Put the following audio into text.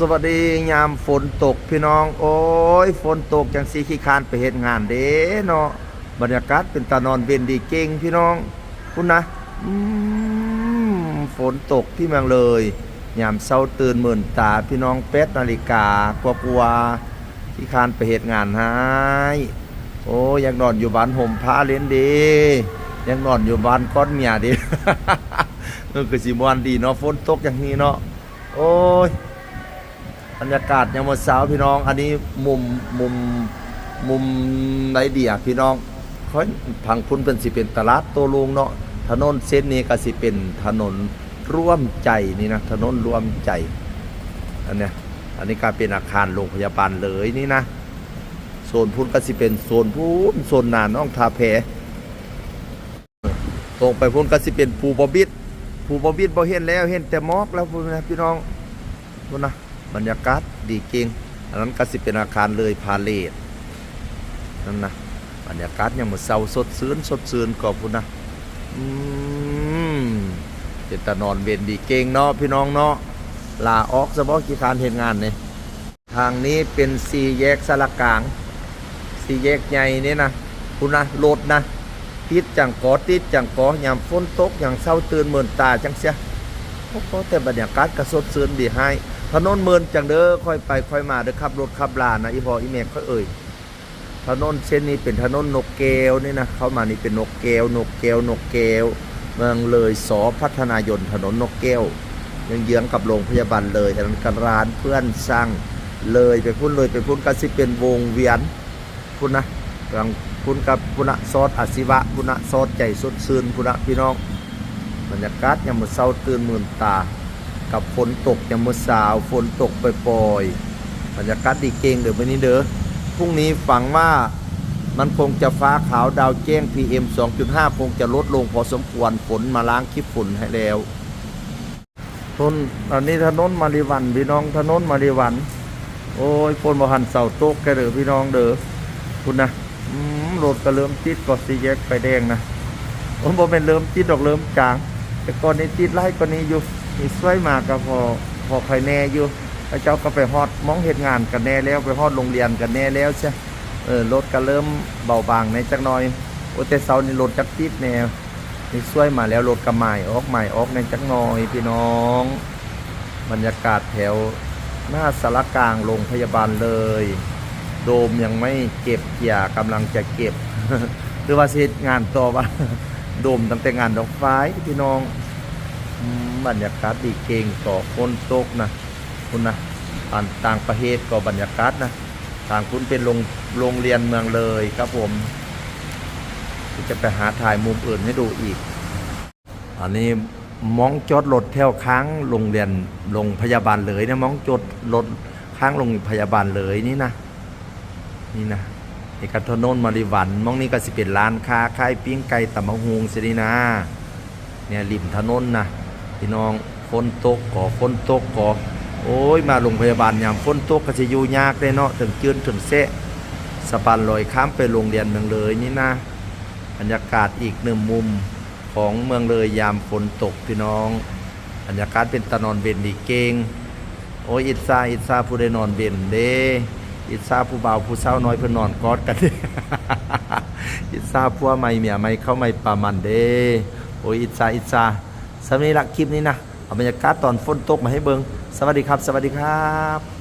สวัสดียามฝนตกพี่น้อง โอ้ยฝนตกจังสีขี้คร้านไปเฮ็ดงานเด้เนาะบรรยากาศเป็นตานอนเวนดีเก่งพี่น้องคุณนะฝนตกที่เมืองเลยยามเช้าตื่นหมื่นตาพี่น้องเป็ดนาฬิกากว่ากว่าๆขี้คานไปเฮ็ดงานให้โอ้ยังนอนอยู่บ้านห่มผ้าเล่นดียังนอนอยู่บ้านก้อนเมียดีเออคือสิมวนดีเนาะฝนตกอย่างนี้เนาะโอ้ย บรรยากาศยามมื้อเช้าพี่น้อง อันนี้มุมมุมมุมไหนเดียพี่น้องค่อยทางพุ่นเป็นสิเป็นตลาดโตลุงเนาะถนนเส้นนี้ก็สิเป็นถนนร่วมใจนี่นะถนนร่วมใจอันเนี้ยอันนี้ก็เป็นอาคารโรงพยาบาลเลยนี่นะโซนพุ่นก็สิเป็นโซนพุ่นโซนนานน้องทาแพตรงไปพุ่นก็สิเป็นภูบอบิดภูบอบิดบ่เห็นแล้วเห็นแต่มอกแล้วพี่น้องพุ่นนะ บรรยากาศดีเก่งอันนั้นก็สิเป็นอาคารเลยพาเลทนั่นนะบรรยากาศยังมือเศร้าสดซื่นสดซื่นกอบพุ่นะอืมเป็นตานอนเวนดีเก่งเนาะพี่น้องเนาะลาออกสะบอกกี่คานเห็นงานเนี่ยทางนี้เป็นสี่แยกสลักกลางสี่แยกใหญ่นี่นะคุณนะโลดนะติดจังกอติดจังกอยามฝนตกอย่างเศร้าตื่นเหมือนตาจังเสียโอ้โหแต่บรรยากาศกระสดซื่นดีให้ ถนนเมินจังเด้อค่อยไปค่อยมาเด้อขับรถขับลานะอีพออีเมฆค่อยเอ่ยถนนเส้นนี้เป็นถนนนกแก้วนี่นะเข้ามานี่เป็นนกแก้วนกแก้วนกแก้วเมืองเลยสอพัฒนายนถนนนกแก้วยังเยื้องกับโรงพยาบาลเลยอันนั้นกันร้านเพื่อนสร้างเลยไปพุ่นเลยไปพุ่นก็สิเป็นวงเวียนพุ่นนะกลางพุ่นกับพุ่นนะซอสอาศิวะพุ่นนะซอสใจสดซื่นพุ่นนะพี่น้องบรรยากาศยามมื้อเช้าตื่นมื่นตา กับฝนตกยามมื้อเช้าฝนตกปล่อยๆบรรยากาศดีเก่งเด้อวันนี้เด้อพรุ่งนี้ฝังว่ามันคงจะฟ้าขาวดาวแจ้ง PM 2.5 คงจะลดลงพอสมควรฝนมาล้างคลิปฝุ่นให้แล้วทนอันนี้ถนนมาริวันพี่น้องถนนมาริวัน โอ้ยฝนบ่หันเสาโต๊กแกเด้อพี่น้องเด้อคุณนะรถก็เริ่มติดก็สีแยกไฟแดงนะผมบอกเป็นเริ่มติดดอกเริ่มจาง แต่ก่อนนี้ติดไล่กว่านี้อยู่ มีสวยมากก็พอพอใครแน่อยู่แล้วเจ้าก็ไปฮอดมองเหตุงานกันแน่แล้วไปฮอดโรงเรียนกันแน่แล้วใช่เออรถก็เริ่มเบาบางในจักหน่อยโอแต่เสานี่รถจักติดแนวนี่สวยมาแล้วรถก็ใหม่ออกใหม่ออกในจักหน่อยพี่น้อง บรรยากาศแถวหน้าสารกลางโรงพยาบาลเลย โดมยังไม่เก็บเกี่ยกำลังจะเก็บหรือว่าเสร็จงานต่อว่าโดมตั้งแต่งานดอกไฟพี่น้อง บรรยากาศดีเก่งต่อคนตกนะคุณนะต่างต่างประเทศก็บรรยากาศนะต่างคุณเป็นโรงโรงเรียนเมืองเลยครับผม จะไปหาถ่ายมุมอื่นให้ดูอีก อันนี้มองจอดรถแถวค้างโรงเรียนโรงพยาบาลเลยนะมองจอดรถค้างโรงพยาบาลเลยนี่นะนี่นะนี่ก็ถนนมาริวันมองนี่ก็สิเป็นร้านค้าขายปิ้งไก่ตำมะฮุงสินี่นะเนี่ยริมถนนนะ พี่น้องฝนตกก่อฝนตกก่อโอ้ยมาโรงพยาบาลยามฝนตกก็จะอยู่ยากเลยเนาะถึงจืนถึงเสะสะพานลอยข้ามไปโรงเรียนเมืองเลยนี่นะบรรยากาศอีกหนึ่งมุมของเมืองเลยยามฝนตกพี่น้องบรรยากาศเป็นตะนอนเบนดีเก่งโอ้ยอิดซาอิดซาผู้ได้นอนเบนเด้อิสาผู้เบาผู้สาน้อยเพิ่นนอนกอดกันอิสาผัวใหม่เมียใหม่เข้าใหม่ปามันเด้โอ้ยอิสาอิสา สำหรับนี้ละคลิปนี้นะเอาบรรยากาศตอนฝนตกมาให้เบิงสวัสดีครับ สวัสดีครับ